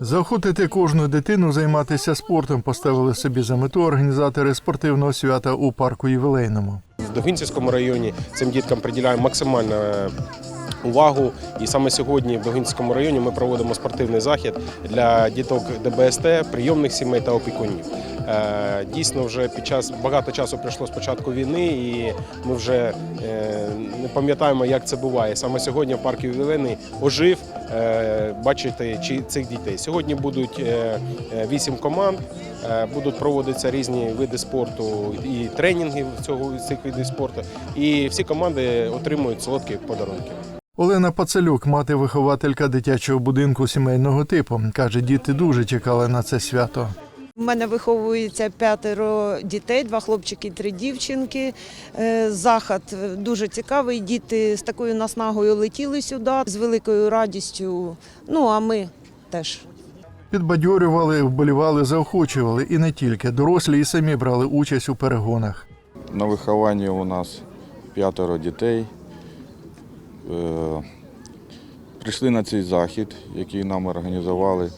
Заохотити кожну дитину займатися спортом поставили собі за мету організатори спортивного свята у парку ювілейному. В Довгинцівському районі цим діткам приділяємо максимальну е, увагу. І саме сьогодні в Довгинцівському районі ми проводимо спортивний захід для діток ДБСТ, прийомних сімей та опікунів. Е, Дійсно, вже під час багато часу пройшло з початку війни, і ми вже е, не пам'ятаємо, як це буває. Саме сьогодні в парку ювілейний ожив е, бачити цих дітей. Сьогодні будуть вісім команд. Будуть проводитися різні види спорту і тренінги цього цих видів спорту. І всі команди отримують солодкі подарунки. Олена Пацелюк, мати вихователька дитячого будинку сімейного типу, каже, діти дуже чекали на це свято. У мене виховується п'ятеро дітей, два хлопчики, і три дівчинки. Е, Захід дуже цікавий. Діти з такою наснагою летіли сюди з великою радістю. Ну а ми теж. Підбадьорювали, вболівали, заохочували і не тільки дорослі і самі брали участь у перегонах. На вихованні у нас п'ятеро дітей. Е, Прийшли на цей захід, який нам організували.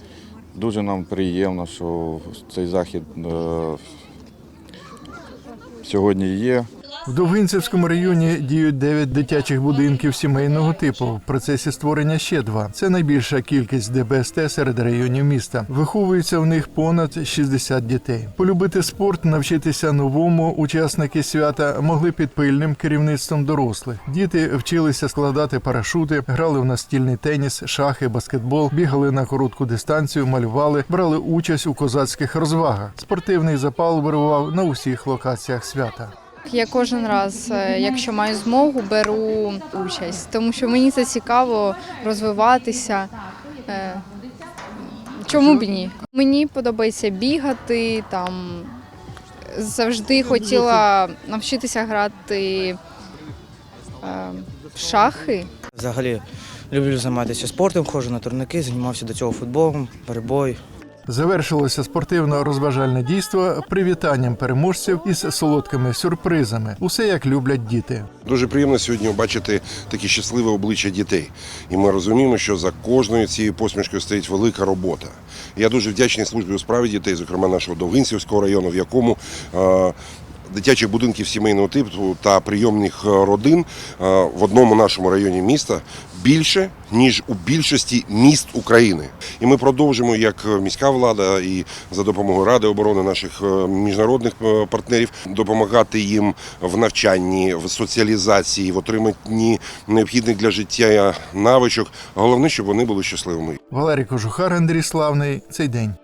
Дуже нам приємно, що цей захід е, сьогодні є. В Довгинцівському районі діють 9 дитячих будинків сімейного типу. В процесі створення ще два. Це найбільша кількість ДБСТ серед районів міста. Виховується в них понад 60 дітей. Полюбити спорт, навчитися новому. Учасники свята могли під пильним керівництвом дорослих. Діти вчилися складати парашути, грали в настільний теніс, шахи, баскетбол, бігали на коротку дистанцію, малювали, брали участь у козацьких розвагах. Спортивний запал вирував на усіх локаціях свята. Я кожен раз, е, якщо маю змогу, беру участь, тому що мені це цікаво розвиватися. Е, Чому б ні? Мені подобається бігати, там завжди хотіла навчитися грати е, в шахи. Взагалі люблю займатися спортом, ходжу на турники, займався до цього футболом, перебой. Завершилося спортивно-розважальне дійство привітанням переможців із солодкими сюрпризами. Усе як люблять діти. Дуже приємно сьогодні бачити такі щасливе обличчя дітей. І ми розуміємо, що за кожною цією посмішкою стоїть велика робота. Я дуже вдячний службі у справі дітей, зокрема нашого Довгинцівського району, в якому е, дитячих будинків сімейного типу та прийомних е, родин е, в одному нашому районі міста більше ніж у більшості міст України. І ми продовжимо як міська влада і за допомогою Ради оборони наших е, міжнародних е, партнерів допомагати їм в навчанні, в соціалізації, в отриманні необхідних для життя навичок. Головне, щоб вони були щасливими. Валерій Кожухар, Андрій Славний. Цей день.